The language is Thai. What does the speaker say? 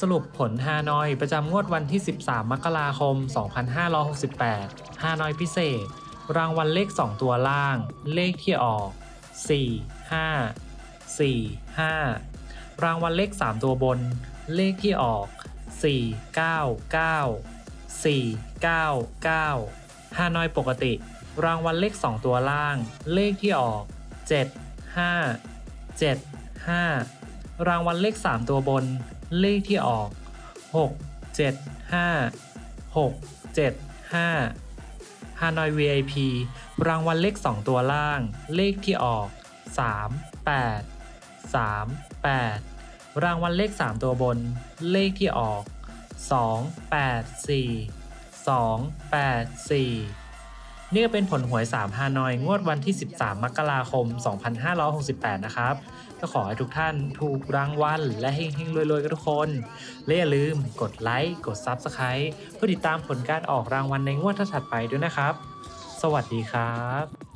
สรุปผลฮานอยประจำงวดวันที่ 13 มกราคม 2568 ฮานอยพิเศษ รางวัลเลข 2 ตัวล่าง เลขที่ออก 4 5 4 5 รางวัลเลข 3 ตัวบน เลขที่ออก 4 9 9 4 9 9 ฮานอยปกติ รางวัลเลข 2 ตัวล่าง เลขที่ออก 7 5 7 5 รางวัลเลข 3 ตัวบน เลขที่ออก 6 7 5 6 7 5ฮานอย VIP รางวัลเลข 2 ตัวล่าง เลขที่ออก 3 8 3 8 รางวัลเลข 3 ตัวบน เลขที่ออก 2 8 4 2 8 4 นี่ก็เป็นผลหวย3ฮานอยงวดวันที่ 13 มกราคม 2568 นะครับ ก็ขอให้ทุกท่านถูกรางวัลและเฮงๆรวยๆกันทุกคน และอย่าลืมกดไลค์กด Subscribe เพื่อติดตามผลการออกรางวัลในงวดถัดไปด้วยนะครับ สวัสดีครับ